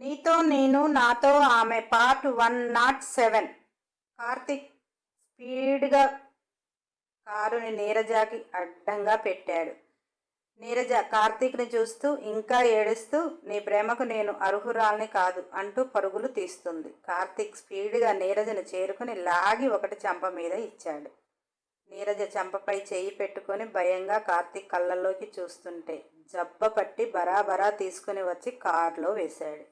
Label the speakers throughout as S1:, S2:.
S1: నీతో నేను నాతో ఆమె part one not seven. Karthik స్పీడ్గా కారుని నీరజాకి అడ్డంగా పెట్టాడు. నీరజ కార్తీక్ని చూస్తూ ఇంకా ఏడుస్తూ నీ ప్రేమకు నేను అర్హురాల్ని కాదు అంటూ పరుగులు తీస్తుంది. కార్తీక్ స్పీడ్గా నీరజను చేరుకుని లాగి ఒకటి చంప మీద ఇచ్చాడు. నీరజ చంపపై చేయి పెట్టుకొని భయంగా కార్తీక్ కళ్ళల్లోకి చూస్తుంటే జబ్బ పట్టి బరాబరా తీసుకుని వచ్చి కారులో వేశాడు.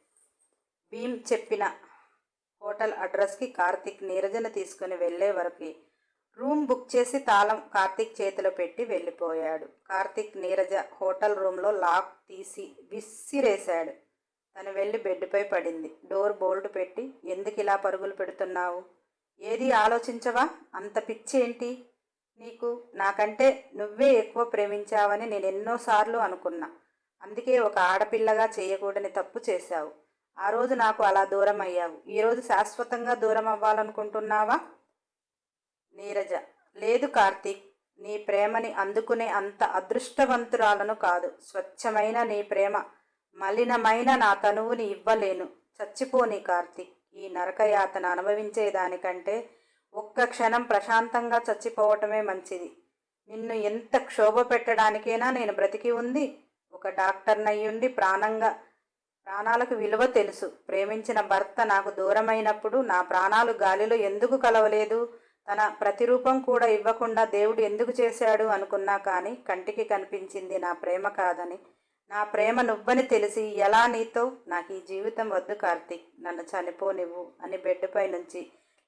S1: భీమ్ చెప్పిన హోటల్ అడ్రస్కి కార్తిక్ నీరజను తీసుకుని వెళ్ళే వరకు రూమ్ బుక్ చేసి తాళం కార్తిక్ చేతిలో పెట్టి వెళ్ళిపోయాడు. కార్తిక్ నీరజ హోటల్ రూమ్లో లాక్ తీసి విసిరేశాడు. తను వెళ్ళి బెడ్పై పడింది. డోర్ బోల్ట్ పెట్టి ఎందుకు ఇలా పరుగులు పెడుతున్నావు? ఏది ఆలోచించవా? అంత పిచ్చేంటి నీకు నాకంటే నువ్వే ఎక్కువ ప్రేమించావని నేను ఎన్నోసార్లు అనుకున్నా. అందుకే ఒక ఆడపిల్లగా చేయకూడని తప్పు చేశావు. ఆ రోజు నాకు అలా దూరం అయ్యావు ఈరోజు శాశ్వతంగా దూరం అవ్వాలనుకుంటున్నావా నీరజ లేదు కార్తీక్ నీ ప్రేమని అందుకునే అంత అదృష్టవంతురాలను కాదు. స్వచ్ఛమైన నీ ప్రేమ మలినమైన నా తనువుని ఇవ్వలేను. చచ్చిపోని కార్తీక్. ఈ నరకయాతన అనుభవించేదానికంటే ఒక్క క్షణం ప్రశాంతంగా చచ్చిపోవటమే మంచిది. నిన్ను ఎంత క్షోభ పెట్టడానికైనా నేను బ్రతికి ఉంది ఒక డాక్టర్నయ్యుండి ప్రాణంగా ప్రాణాలకు విలువ తెలుసు. ప్రేమించిన భర్త నాకు దూరమైనప్పుడు నా ప్రాణాలు గాలిలో ఎందుకు కలవలేదు? తన ప్రతిరూపం కూడా ఇవ్వకుండా దేవుడు ఎందుకు చేశాడు అనుకున్నా కానీ కంటికి కనిపించింది నా ప్రేమ కాదని. నా ప్రేమ నువ్వని తెలిసి ఎలా నీతో? నాకు ఈ జీవితం వద్దు కార్తీక్. నన్ను చనిపోనివ్వు అని బెడ్పై నుంచి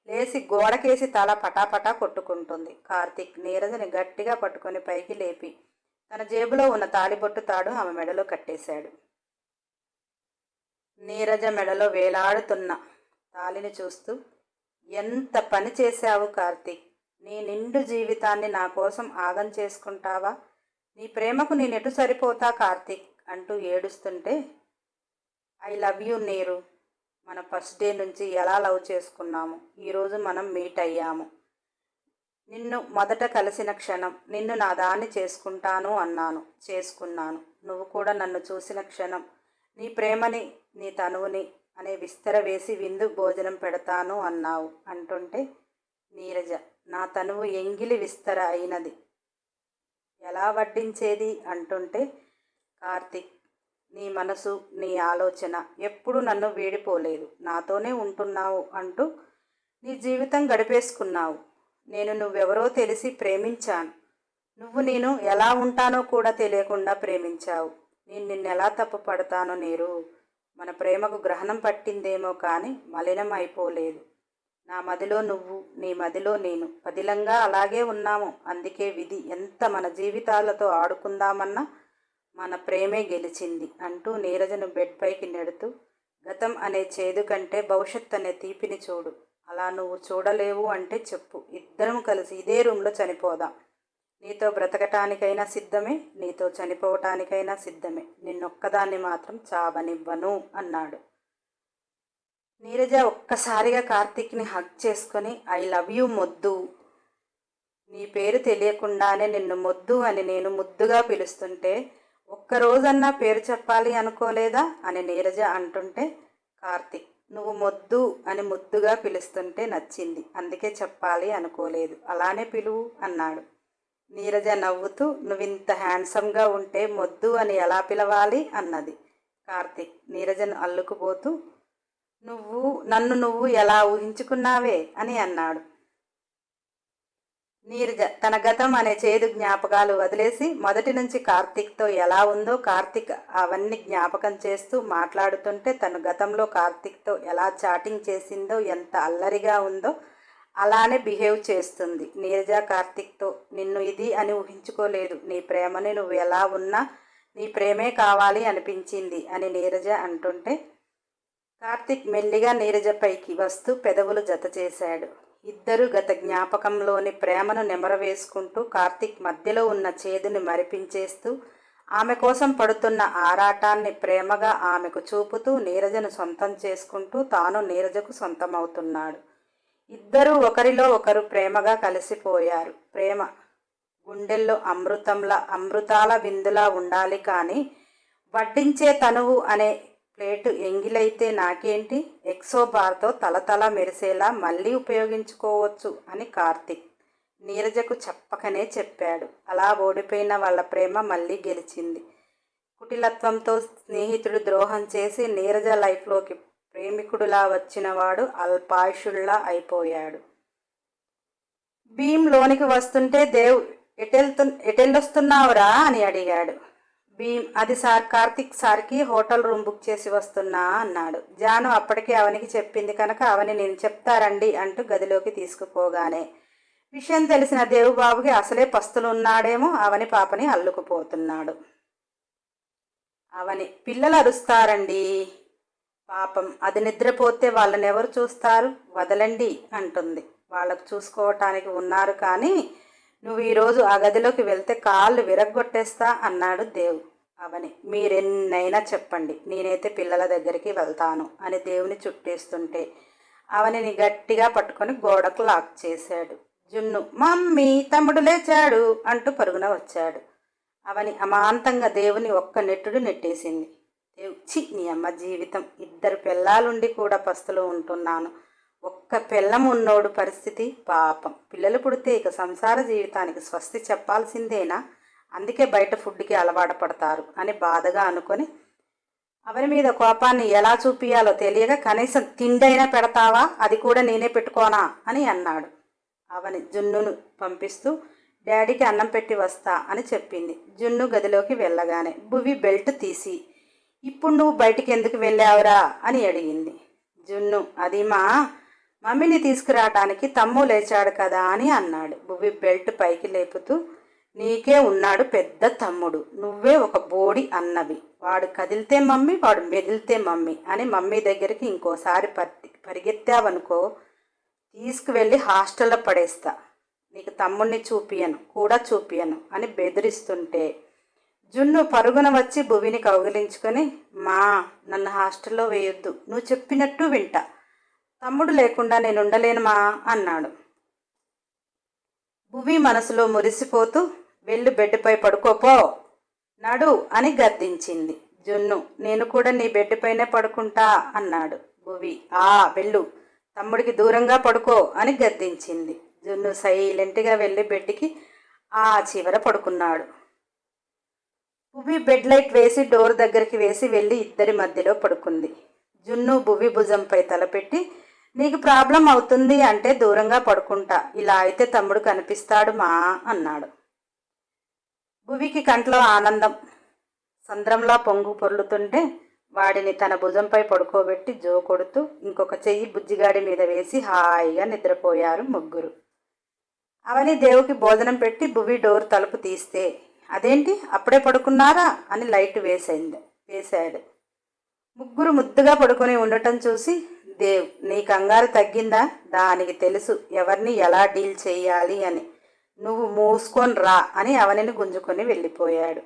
S1: లేచి గోడకేసి తల పటాపటా కొట్టుకుంటుంది. కార్తీక్ నీరజని గట్టిగా పట్టుకొని పైకి లేపి తన జేబులో ఉన్న తాళిబొట్టు తాడు ఆమె మెడలో కట్టేశాడు. నీరజ మెడలో వేలాడుతున్న తాలిని చూస్తూ ఎంత పని చేశావు కార్తీక్ నీ నిండు జీవితాన్ని నా కోసం ఆగం చేసుకుంటావా? నీ ప్రేమకు నేనెటు సరిపోతా కార్తీక్ అంటూ ఏడుస్తుంటే ఐ లవ్ యూ నీరు. మన ఫస్ట్ డే నుంచి ఎలా లవ్ చేసుకున్నాము? ఈరోజు మనం మీట్ అయ్యాము. నిన్ను మొదట కలిసిన క్షణం నిన్ను నా దాన్ని చేసుకుంటాను అన్నాను చేసుకున్నాను. నువ్వు కూడా నన్ను చూసిన క్షణం నీ ప్రేమని నీ తనువుని అనే విస్తర వేసి విందు భోజనం పెడతాను అన్నావు అంటుంటే నీరజ నా తనువు ఎంగిలి విస్తర అయినది. ఎలా వడ్డించేది అంటుంటే కార్తిక్ నీ మనసు నీ ఆలోచన ఎప్పుడు నన్ను వీడిపోలేదు. నాతోనే ఉంటున్నావు అంటూ నీ జీవితం గడిపేసుకున్నావు. నేను నువ్వెవరో తెలిసి ప్రేమించాను. నువ్వు నేను ఎలా ఉంటానో కూడా తెలియకుండా ప్రేమించావు. నేను నిన్నెలా తప్పు పడతానో నీరు? మన ప్రేమకు గ్రహణం పట్టిందేమో కానీ మలినం అయిపోలేదు నా మదిలో నువ్వు నీ మదిలో నేను. పదిలంగా అలాగే ఉన్నాము. అందుకే విధి. ఎంత మన జీవితాలతో ఆడుకుందామన్నా మన ప్రేమే గెలిచింది అంటూ నీరజను బెడ్ పైకి నెడుతూ గతం అనే చేదు కంటే భవిష్యత్ అనే తీపిని చూడు. అలా నువ్వు చూడలేవు అంటే చెప్పు. ఇద్దరం కలిసి ఇదే రూమ్లో చనిపోదాం. నీతో బ్రతకటానికైనా సిద్ధమే నీతో చనిపోవటానికైనా సిద్ధమే. నిన్నొక్కదాన్ని మాత్రం చావనివ్వను అన్నాడు. నీరజ ఒక్కసారిగా కార్తీక్ని హక్ చేసుకొని ఐ లవ్ యూ మొద్దు. నీ పేరు తెలియకుండానే నిన్ను మొద్దు అని నేను ముద్దుగా పిలుస్తుంటే ఒక్కరోజన్నా పేరు చెప్పాలి అనుకోలేదా? అని నీరజ అంటుంటే కార్తీక్ నువ్వు మొద్దు అని ముద్దుగా పిలుస్తుంటే నచ్చింది. అందుకే చెప్పాలి అనుకోలేదు. అలానే పిలువు అన్నాడు. నీరజ నవ్వుతూ నువ్వింత హ్యాండ్సమ్గా ఉంటే మొద్దు అని ఎలా పిలవాలి? అన్నది. కార్తీక్ నీరజను అల్లుకుపోతూ నువ్వు నన్ను నువ్వు ఎలా ఊహించుకున్నావే? అని అన్నాడు. నీరజ తన గతం అనే చేదు జ్ఞాపకాలు వదిలేసి మొదటి నుంచి కార్తీక్తో ఎలా ఉందో కార్తీక్ అవన్నీ జ్ఞాపకం చేస్తూ మాట్లాడుతుంటే తను గతంలో కార్తీక్తో ఎలా చాటింగ్ చేసిందో ఎంత అల్లరిగా ఉందో అలానే బిహేవ్ చేస్తుంది. నీరజ కార్తీక్తో నిన్ను ఇది అని ఊహించుకోలేదు. నీ ప్రేమని నువ్వు ఎలా ఉన్నా నీ ప్రేమే కావాలి అనిపించింది అని నీరజ అంటుంటే కార్తిక్ మెల్లిగా నీరజపైకి వస్తూ పెదవులు జత చేశాడు. ఇద్దరు గత జ్ఞాపకంలోని ప్రేమను నెమరవేసుకుంటూ కార్తిక్ మధ్యలో ఉన్న చేదుని మరిపించేస్తూ ఆమె కోసం పడుతున్న ఆరాటాన్ని ప్రేమగా ఆమెకు చూపుతూ నీరజను సొంతం చేసుకుంటూ తాను నీరజకు సొంతమవుతున్నాడు. ఇద్దరూ ఒకరిలో ఒకరు ప్రేమగా కలిసిపోయారు. ప్రేమ గుండెల్లో అమృతంలా అమృతాల విందులా ఉండాలి కానీ వడ్డించే తనువు అనే ప్లేటు ఎంగిలైతే నాకేంటి? ఎక్సో బార్తో తలతల మెరిసేలా మళ్ళీ ఉపయోగించుకోవచ్చు అని కార్తిక్ నీరజకు చెప్పకనే చెప్పాడు. అలా ఓడిపోయిన వాళ్ళ ప్రేమ మళ్ళీ గెలిచింది. కుటిలత్వంతో స్నేహితుడు ద్రోహం చేసి నీరజ లైఫ్లోకి ప్రేమికుడులా వచ్చినవాడు అల్పాయుషుల్లా అయిపోయాడు. భీమ్ లోనికి వస్తుంటే దేవ్ ఎటెళ్తు ఎటెళ్ళొస్తున్నావురా? అని అడిగాడు. భీమ్ అది సార్ కార్తిక్ సార్కి హోటల్ రూమ్ బుక్ చేసి వస్తున్నా అన్నాడు. జాను అప్పటికే అవనికి చెప్పింది కనుక అవని నేను చెప్తారండి అంటూ గదిలోకి తీసుకుపోగానే విషయం తెలిసిన దేవుబాబుకి అసలే పస్తులు ఉన్నాడేమో అవని పాపని అల్లుకుపోతున్నాడు. అవని పిల్లలు అరుస్తారండి పాపం. అది నిద్రపోతే వాళ్ళని ఎవరు చూస్తారు? వదలండి అంటుంది. వాళ్ళకు చూసుకోవటానికి ఉన్నారు కానీ నువ్వు ఈరోజు ఆ గదిలోకి వెళ్తే కాళ్ళు విరగ్గొట్టేస్తా అన్నాడు దేవు అవని మీరెన్నైనా చెప్పండి. నేనైతే పిల్లల దగ్గరికి వెళ్తాను అని దేవుని చుట్టేస్తుంటే అవనిని గట్టిగా పట్టుకొని గోడకు లాక్ చేశాడు. జున్ను మమ్మీ తమ్ముడు లేచాడు అంటూ పరుగున వచ్చాడు. అవని అమాంతంగా దేవుని ఒక్క నెట్టుడు నెట్టేసింది. చి నీ అమ్మ జీవితం. ఇద్దరు పిల్లాలుండి కూడా పస్తులు ఉంటున్నాను. ఒక్క పిల్లం ఉన్నోడు పరిస్థితి పాపం. పిల్లలు పుడితే ఇక సంసార జీవితానికి స్వస్తి చెప్పాల్సిందేనా? అందుకే బయట ఫుడ్కి అలవాటు పడతారు అని బాధగా అనుకొని అవని మీద కోపాన్ని ఎలా చూపియాలో తెలియక కనీసం తిండైనా పెడతావా? అది కూడా నేనే పెట్టుకోనా? అని అన్నాడు. అవని జున్నును పంపిస్తూ డాడీకి అన్నం పెట్టి వస్తా అని చెప్పింది. జున్ను గదిలోకి వెళ్ళగానే భువి బెల్ట్ తీసి ఇప్పుడు నువ్వు బయటికి ఎందుకు వెళ్ళావురా అని అడిగింది. జున్ను అది మా మమ్మీని తీసుకురావటానికి తమ్ము లేచాడు కదా అని అన్నాడు. భువి బెల్ట్ పైకి లేపుతూ నీకే ఉన్నాడు పెద్ద తమ్ముడు నువ్వే ఒక బోడి అన్నవి. వాడు కదిలితే మమ్మీ వాడు మెదిలితే మమ్మీ అని మమ్మీ దగ్గరికి ఇంకోసారి పరి పరిగెత్తావనుకో తీసుకువెళ్ళి హాస్టల్లో పడేస్తా. నీకు తమ్ముడిని చూపియను కూడా చూపియను అని బెదిరిస్తుంటే జున్ను పరుగున వచ్చి భువిని కౌగిలించుకొని మా నన్ను హాస్టల్లో వేయొద్దు. నువ్వు చెప్పినట్టు వింటా. తమ్ముడు లేకుండా నేను ఉండలేను మా అన్నాడు. భువి మనసులో మురిసిపోతూ వెళ్ళు బెడ్పై పడుకోపో నడు అని గద్దించింది. జున్ను నేను కూడా నీ బెడ్పైనే పడుకుంటా అన్నాడు భువి. ఆ వెళ్ళు. తమ్ముడికి దూరంగా పడుకో అని గద్దించింది. జున్ను సైలెంట్గా వెళ్ళి బెడ్కి ఆ చివర పడుకున్నాడు. భువి బెడ్ లైట్ వేసి డోర్ దగ్గరికి వేసి వెళ్ళి ఇద్దరి మధ్యలో పడుకుంది. జున్ను భువి భుజంపై తలపెట్టి నీకు ప్రాబ్లం అవుతుంది అంటే దూరంగా పడుకుంటా ఇలా అయితే తమ్ముడు కనిపిస్తాడు మా అన్నాడు. భువికి కంట్లో ఆనందం సంద్రంలా పొంగు పొర్లుతుంటే వాడిని తన భుజంపై పడుకోబెట్టి జో కొడుతూ ఇంకొక చెయ్యి బుజ్జిగాడి మీద వేసి హాయిగా నిద్రపోయారు ముగ్గురు. అవని దేవుకి భోజనం పెట్టి భువి డోర్ తలుపు తీస్తే అదేంటి? అప్పుడే పడుకున్నారా? అని లైట్ వేసింది. వేశాడు. ముగ్గురు ముద్దుగా పడుకొని ఉండటం చూసి దేవ్ నీ కంగారు తగ్గిందా? దానికి తెలుసు ఎవరిని ఎలా డీల్ చేయాలి అని. నువ్వు మూసుకొని రా అని అవనిని గుంజుకొని వెళ్ళిపోయాడు.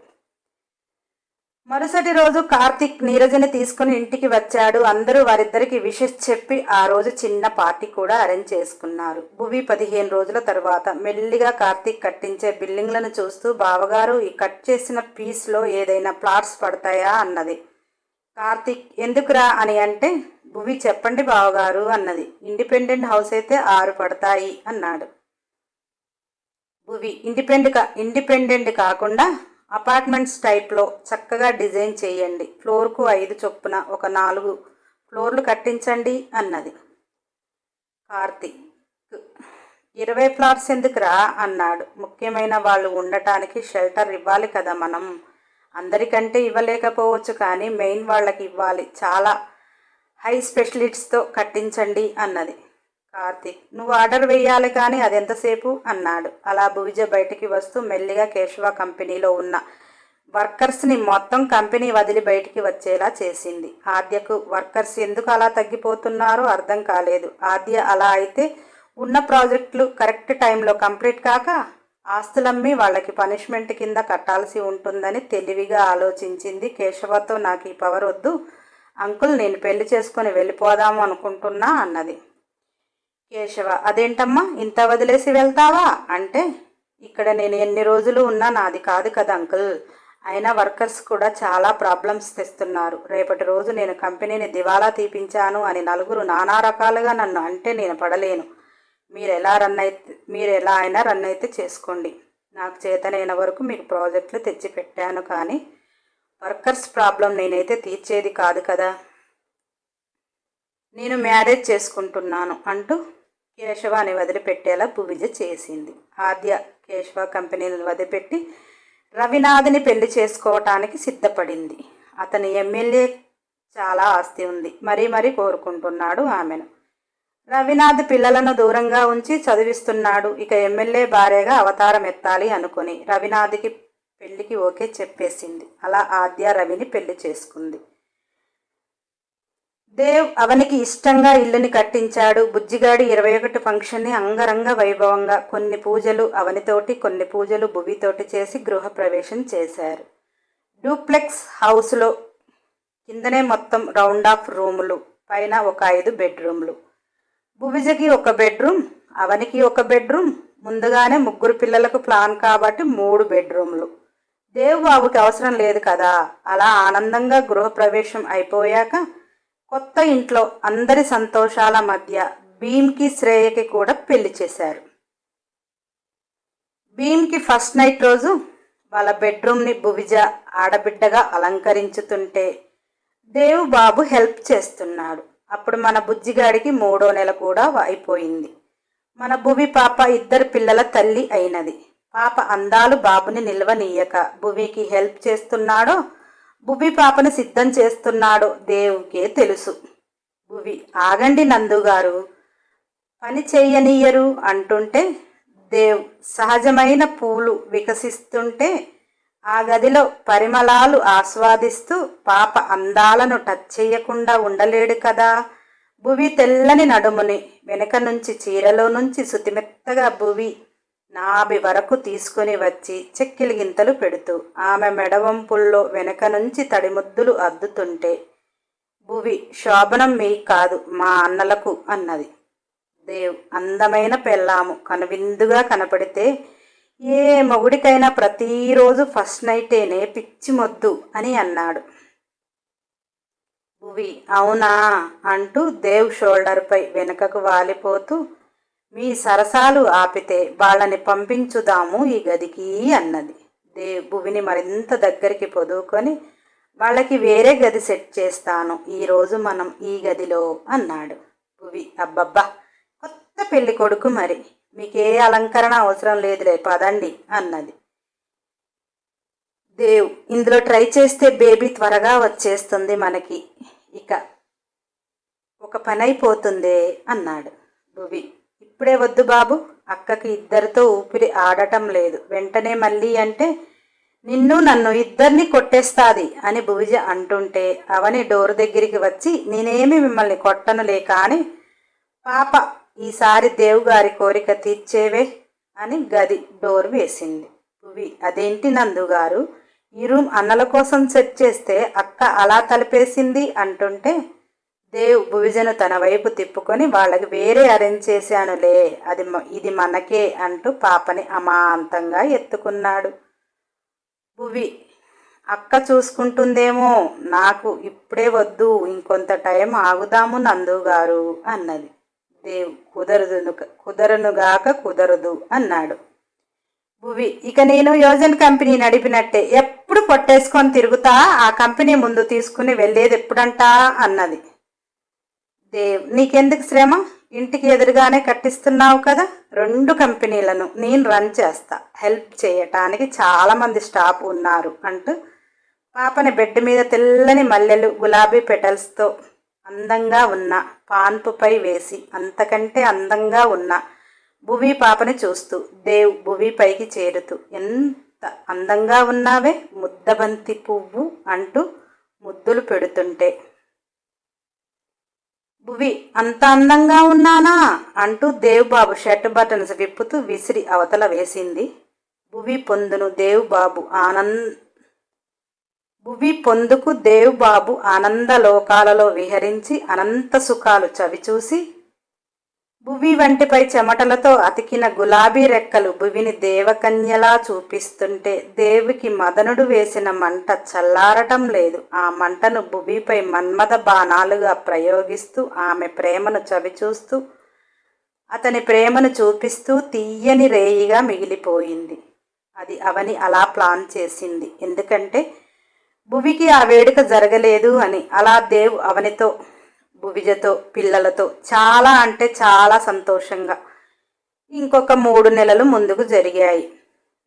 S1: మరుసటి రోజు కార్తిక్ నీరజని తీసుకుని ఇంటికి వచ్చాడు. అందరూ వారిద్దరికి విషెస్ చెప్పి ఆ రోజు చిన్న పార్టీ కూడా అరేంజ్ చేసుకున్నారు. భువి పదిహేను రోజుల తర్వాత మెల్లిగా కార్తిక్ కట్టించే బిల్డింగ్లను చూస్తూ బావగారు ఈ కట్ చేసిన పీస్లో ఏదైనా ప్లాట్స్ పడతాయా? అన్నది. కార్తిక్ ఎందుకురా? అని అంటే భువి చెప్పండి బావగారు అన్నది. ఇండిపెండెంట్ హౌస్ అయితే ఆరు పడతాయి అన్నాడు. భువి ఇండిపెండెంట్ ఇండిపెండెంట్ కాకుండా అపార్ట్మెంట్స్ టైప్లో చక్కగా డిజైన్ చేయండి. ఫ్లోర్కు ఐదు చొప్పున ఒక నాలుగు ఫ్లోర్లు కట్టించండి అన్నది. కార్తీక్ ఇరవై ఫ్లాట్స్ ఎందుకురా అన్నాడు. ముఖ్యమైన వాళ్ళు ఉండటానికి షెల్టర్ ఇవ్వాలి కదా మనం. అందరికంటే ఇవ్వలేకపోవచ్చు కానీ మెయిన్ వాళ్ళకి ఇవ్వాలి. చాలా హై స్పెషలిస్ట్తో కట్టించండి అన్నది. కార్తీక్ నువ్వు ఆర్డర్ వేయాలి కానీ అదెంతసేపు అన్నాడు. అలా భువిజ బయటికి వస్తూ మెల్లిగా కేశవ కంపెనీలో ఉన్న వర్కర్స్ని మొత్తం కంపెనీ వదిలి బయటికి వచ్చేలా చేసింది. ఆద్యకు వర్కర్స్ ఎందుకు అలా తగ్గిపోతున్నారో అర్థం కాలేదు. ఆద్య అలా అయితే ఉన్న ప్రాజెక్టులు కరెక్ట్ టైంలో కంప్లీట్ కాక ఆస్తులమ్మి వాళ్ళకి పనిష్మెంట్ కింద కట్టాల్సి ఉంటుందని తెలివిగా ఆలోచించింది కేశవతో నాకు ఈ పవర్ వద్దు. అంకుల్ నేను పెళ్ళి చేసుకొని వెళ్ళిపోదాము అనుకుంటున్నా అన్నది. కేశవ అదేంటమ్మా? ఇంత వదిలేసి వెళ్తావా? అంటే ఇక్కడ నేను ఎన్ని రోజులు ఉన్నా నాది కాదు కదా అంకుల్. అయినా వర్కర్స్ కూడా చాలా ప్రాబ్లమ్స్ తెస్తున్నారు. రేపటి రోజు నేను కంపెనీని దివాలా తీపించాను అని నలుగురు నానా రకాలుగా నన్ను అంటే నేను పడలేను. మీరు ఎలా రన్ అయితే మీరు ఎలా అయినా రన్ అయితే చేసుకోండి. నాకు చేతనైన వరకు మీకు ప్రాజెక్టులు తెచ్చి పెట్టాను కానీ వర్కర్స్ ప్రాబ్లం నేనైతే తీర్చేది కాదు కదా. నేను మ్యారేజ్ చేసుకుంటున్నాను అంటూ కేశవాని వదిలిపెట్టేలా భువిజ చేసింది. ఆద్య కేశవ కంపెనీని వదిలిపెట్టి రవినాథ్ని పెళ్ళి చేసుకోవటానికి సిద్ధపడింది. అతని ఎమ్మెల్యే చాలా ఆస్తి ఉంది. మరీ మరీ కోరుకుంటున్నాడు ఆమెను. రవినాథ్ పిల్లలను దూరంగా ఉంచి చదివిస్తున్నాడు. ఇక ఎమ్మెల్యే భార్యగా అవతారం ఎత్తాలి అనుకుని రవినాథ్కి పెళ్ళికి ఓకే చెప్పేసింది. అలా ఆద్య రవిని పెళ్ళి చేసుకుంది. దేవ్ అవనికి ఇష్టంగా ఇల్లుని కట్టించాడు. బుజ్జిగాడి ఇరవై ఒకటి ఫంక్షన్ని అంగరంగ వైభవంగా కొన్ని పూజలు అవనితోటి కొన్ని పూజలు భువితోటి చేసి గృహప్రవేశం చేశారు. డూప్లెక్స్ హౌస్లో కిందనే మొత్తం రౌండ్ ఆఫ్ రూములు పైన ఒక ఐదు బెడ్రూమ్లు. భువిజకి ఒక బెడ్రూమ్ అవనికి ఒక బెడ్రూమ్ ముందుగానే ముగ్గురు పిల్లలకు ప్లాన్ కాబట్టి మూడు బెడ్రూమ్లు. దేవ్ బాబుకి అవసరం లేదు కదా అలా ఆనందంగా గృహప్రవేశం అయిపోయాక కొత్త ఇంట్లో అందరి సంతోషాల మధ్య భీమ్కి శ్రేయకి కూడా పెళ్ళి చేశారు. భీమ్కి ఫస్ట్ నైట్ రోజు వాళ్ళ బెడ్రూమ్ని భువిజ ఆడబిడ్డగా అలంకరించుతుంటే దేవు బాబు హెల్ప్ చేస్తున్నాడు. అప్పుడు మన బుజ్జిగాడికి మూడో నెల కూడా అయిపోయింది. మన భువి పాప ఇద్దరు పిల్లల తల్లి అయినది. పాప అందాలు బాబుని నిల్వనీయక భువికి హెల్ప్ చేస్తున్నాడో భువి పాపను సిద్ధం చేస్తున్నాడో దేవుకే తెలుసు. భువి ఆగండి నందుగారు పని చేయనీయరు అంటుంటే దేవ్ సహజమైన పూలు వికసిస్తుంటే ఆ గదిలో పరిమళాలు ఆస్వాదిస్తూ పాప అందాలను టచ్ చేయకుండా ఉండలేడు కదా. భువి తెల్లని నడుముని వెనక నుంచి చీరలో నుంచి సుతిమెత్తగా భువి నాభి వరకు తీసుకుని వచ్చి చెక్కిలి గింతలు పెడుతూ ఆమె మెడవంపుల్లో వెనక నుంచి తడిముద్దులు అద్దుతుంటే భువి శోభనం మీ కాదు మా అన్నలకు అన్నది. దేవ్ అందమైన పెళ్ళాము కనువిందుగా కనపడితే ఏ మొగుడికైనా ప్రతిరోజు ఫస్ట్ నైటేనే పిచ్చి మొద్దు అని అన్నాడు. భువి అవునా అంటూ దేవ్ షోల్డర్పై వెనుకకు వాలిపోతూ మీ సరసాలు ఆపితే వాళ్ళని పంపించుదాము ఈ గదికి అన్నది. దే భువిని మరింత దగ్గరికి పొదువుకొని వాళ్ళకి వేరే గది సెట్ చేస్తాను ఈరోజు మనం ఈ గదిలో అన్నాడు. భువి అబ్బబ్బా కొత్త పెళ్ళి కొడుకు మరి. మీకే అలంకరణ అవసరం లేదులే పదండి అన్నది. దేవ్ ఇందులో ట్రై చేస్తే బేబీ త్వరగా వచ్చేస్తుంది మనకి. ఇక ఒక పని అయిపోతుందే అన్నాడు భువి. ఇప్పుడే వద్దు బాబు. అక్కకి ఇద్దరితో ఊపిరి ఆడటం లేదు. వెంటనే మళ్ళీ అంటే నిన్ను నన్ను ఇద్దరిని కొట్టేస్తాది అని భువిజ అంటుంటే అవని డోర్ దగ్గరికి వచ్చి నేనేమి మిమ్మల్ని కొట్టనులే కానీ పాప ఈసారి దేవుగారి కోరిక తీర్చేవే అని గది డోర్ వేసింది. భువి అదేంటి నందుగారు ఈ రూమ్ అన్నల కోసం సెట్ చేస్తే అక్క అలా తలిపేసింది అంటుంటే దేవ్ భువిజను తన వైపు తిప్పుకొని వాళ్ళకి వేరే అరేంజ్ చేశానులే అది ఇది మనకే అంటూ పాపని అమాంతంగా ఎత్తుకున్నాడు. భువి అక్క చూసుకుంటుందేమో నాకు ఇప్పుడే వద్దు ఇంకొంత టైం ఆగుదాము నందు గారు అన్నది. దేవ్ కుదరదును కుదరనుగాక కుదరదు అన్నాడు. భువి ఇక నేను యోజన్ కంపెనీ నడిపినట్టే ఎప్పుడు కొట్టేసుకొని తిరుగుతా ఆ కంపెనీ ముందు తీసుకుని వెళ్ళేది ఎప్పుడంటా అన్నది. నీకెందుకు శ్రమ? ఇంటికి ఎదురుగానే కట్టిస్తున్నావు కదా? రెండు కంపెనీలను నేను రన్ చేస్తా. హెల్ప్ చేయటానికి చాలామంది స్టాఫ్ ఉన్నారు అంటూ పాపని బెడ్ మీద తెల్లని మల్లెలు గులాబీ పెటల్స్తో అందంగా ఉన్న పాన్పుపై వేసి అంతకంటే అందంగా ఉన్న భువి పాపని చూస్తూ దేవ్ భువి పైకి చేరుతూ. ఎంత అందంగా ఉన్నావే? ముద్దబంతి పువ్వు అంటూ ముద్దులు పెడుతుంటే భువి అంత అందంగా ఉన్నానా? అంటూ దేవుబాబు షర్ట్ బటన్స్ విప్పుతూ విసిరి అవతల వేసింది. భువి పొందును దేవుబాబు ఆనంద్ భువి పొందుకు దేవుబాబు ఆనందలోకాలలో విహరించి అనంత సుఖాలు చవిచూసి భువి వంటిపై చెమటలతో అతికిన గులాబీ రెక్కలు భువిని దేవకన్యలా చూపిస్తుంటే దేవికి మదనుడు వేసిన మంట చల్లారటం లేదు. ఆ మంటను భువిపై మన్మథ బాణాలుగా ప్రయోగిస్తూ ఆమె ప్రేమను చవిచూస్తూ అతని ప్రేమను చూపిస్తూ తీయని రేయిగా మిగిలిపోయింది. అది అవని అలా ప్లాన్ చేసింది. ఎందుకంటే భువికి ఆ వేడుక జరగలేదు అని అలా దేవ్ అవనితో భువిజతో పిల్లలతో చాలా అంటే చాలా సంతోషంగా ఇంకొక మూడు నెలలు ముందుకు జరిగాయి.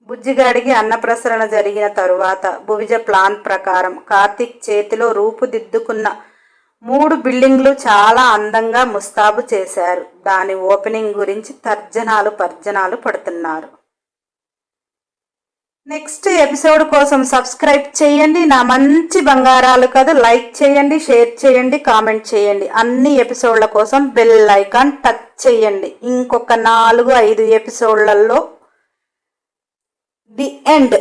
S1: బుజ్జిగాడికి అన్నప్రసరణ జరిగిన తరువాత భువిజ ప్లాన్ ప్రకారం కార్తీక్ చేతిలో రూపుదిద్దుకున్న మూడు బిల్డింగ్లు చాలా అందంగా ముస్తాబు చేశారు. దాని ఓపెనింగ్ గురించి తర్జనాలు పర్జనాలు పడుతున్నారు. నెక్స్ట్ ఎపిసోడ్ కోసం సబ్స్క్రైబ్ చేయండి. నా మంచి బంగారాలు కదా లైక్ చేయండి షేర్ చేయండి కామెంట్ చేయండి. అన్ని ఎపిసోడ్ల కోసం బెల్ ఐకాన్ టచ్ చేయండి. ఇంకొక నాలుగు ఐదు ఎపిసోడ్లలో ది ఎండ్.